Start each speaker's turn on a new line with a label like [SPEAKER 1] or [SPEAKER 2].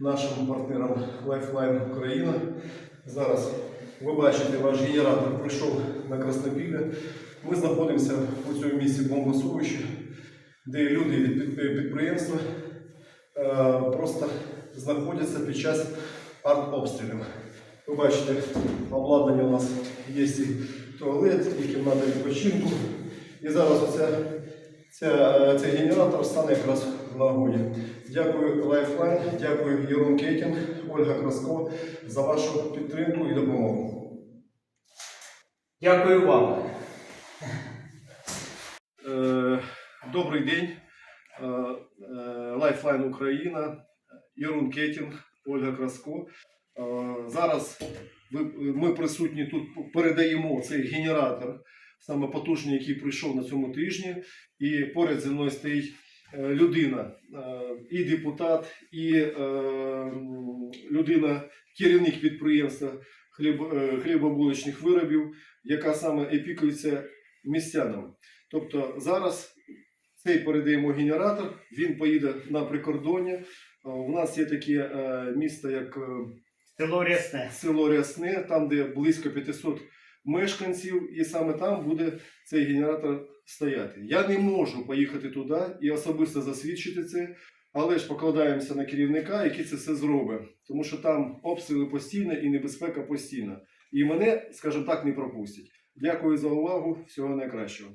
[SPEAKER 1] Нашим партнерам Lifeline Україна. Зараз ви бачите, ваш генератор прийшов на Краснопілля. Ми знаходимося у цьому місці бомбосховища, де люди від підприємства е, просто знаходяться під час артобстрілів. Ви бачите, обладнання у нас є і туалет, і кімната відпочинку. І зараз оця, ця, цей генератор стане якраз в нагоді. Дякую Lifeline, дякую Єрун Кетін, Ольга Краско за вашу підтримку і допомогу.
[SPEAKER 2] Дякую вам.
[SPEAKER 1] Е, Добрий день. Е, е, Lifeline Україна, Єрун Кетінг, Ольга Краско. Е, Зараз ми присутні тут, передаємо цей генератор, саме потужний, який прийшов на цьому тижні. І поряд зі мною стоїть е, людина, е, і депутат, і людина, керівник підприємства хліб, хлібобулочних виробів, яка саме опікується містянами. Тобто зараз цей передаємо генератор, він поїде на прикордоння. У нас є таке місто, як
[SPEAKER 2] Село Рясне.
[SPEAKER 1] село Рясне, там, де близько 500 мешканців, і саме там буде цей генератор стояти. Я не можу поїхати туди і особисто засвідчити це, але ж покладаємося на керівника, який це все зробить. Тому що там обстріли постійно і небезпека постійна. І мене, скажімо так, не пропустять. Дякую за увагу. Всього найкращого.